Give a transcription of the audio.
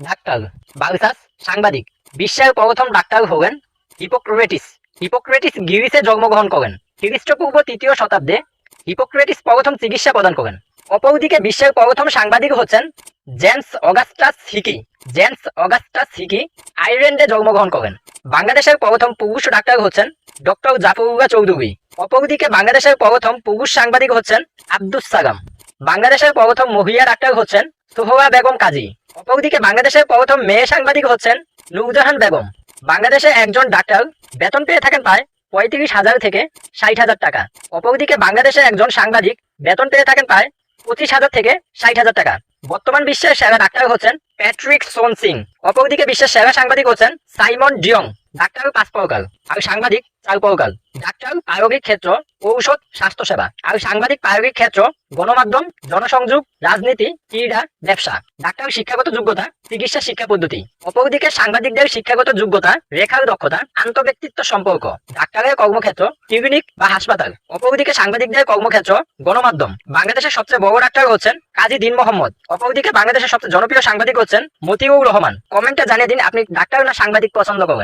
Doctor বাগসাস সাংবাদিক। বিশ্বের প্রথম ডাক্তার হলেন হিপোক্রেটিস। হিপোক্রেটিস গ্রিসে জন্মগ্রহণ করেন। খ্রিস্টপূর্ব তৃতীয় শতাব্দে হিপোক্রেটিস প্রথম চিকিৎসা প্রদান করেন। অপরদিকে বিশ্বের প্রথম সাংবাদিক হচ্ছেন James Augustus Hicky. James Augustus Hicky আয়ারল্যান্ডে জন্মগ্রহণ করেন। বাংলাদেশের প্রথম পুরুষ ডাক্তার হচ্ছেন ডক্টর জাফরুল্লাহ চৌধুরী। অপরদিকে বাংলাদেশের প্রথম পুরুষ সাংবাদিক হচ্ছেন আব্দুস সালাম। বাংলাদেশের প্রথম মহিলা ডাক্তার হচ্ছেন সোহরা বেগম কাজী। অপরদিকে বাংলাদেশের প্রথম মেয়ে সাংবাদিক হচ্ছেন নুরজাহান বেগম। বাংলাদেশে একজন ডাক্তার, বেতন পেয়ে থাকেন প্রায় পঁয়ত্রিশ হাজার থেকে ষাট হাজার টাকা। অপরদিকে বাংলাদেশে একজন সাংবাদিক, বেতন পেয়ে থাকেন প্রায় পঁচিশ হাজার থেকে ষাট হাজার টাকা। বর্তমান বিশ্বের সেরা ডাক্তার হচ্ছেন প্যাট্রিক সোন সিং। অপরদিকে বিশ্বের সেরা সাংবাদিক হচ্ছেন সাইমন ডিয়ং। ডাক্তার পাঁচ প্রকার আর সাংবাদিক চার প্রকার ডাক্তার প্রায়োগিক ক্ষেত্র ঔষধ স্বাস্থ্যসেবা আর সাংবাদিক প্রায়োগিক ক্ষেত্র গণমাধ্যম, জনসংযোগ রাজনীতি ক্রীড়া ব্যবসা। ডাক্তার শিক্ষাগত যোগ্যতা, চিকিৎসা শিক্ষা পদ্ধতি। অপরদিকে সাংবাদিকদের শিক্ষাগত যোগ্যতা রেখার দক্ষতা, আন্তঃব্যক্তিত্ব সম্পর্ক ডাক্তারের কর্মক্ষেত্র ক্লিনিক বা হাসপাতাল। অপরদিকে সাংবাদিকদের কর্মক্ষেত্র গণমাধ্যম। বাংলাদেশের সবচেয়ে বড় ডাক্তার হচ্ছেন কাজী দিন মোহাম্মদ। অপরদিকে বাংলাদেশের সবচেয়ে জনপ্রিয় সাংবাদিক হচ্ছেন মতিউর রহমান কমেন্টে জানিয়ে দিন আপনি ডাক্তার না সাংবাদিক পছন্দ করেন।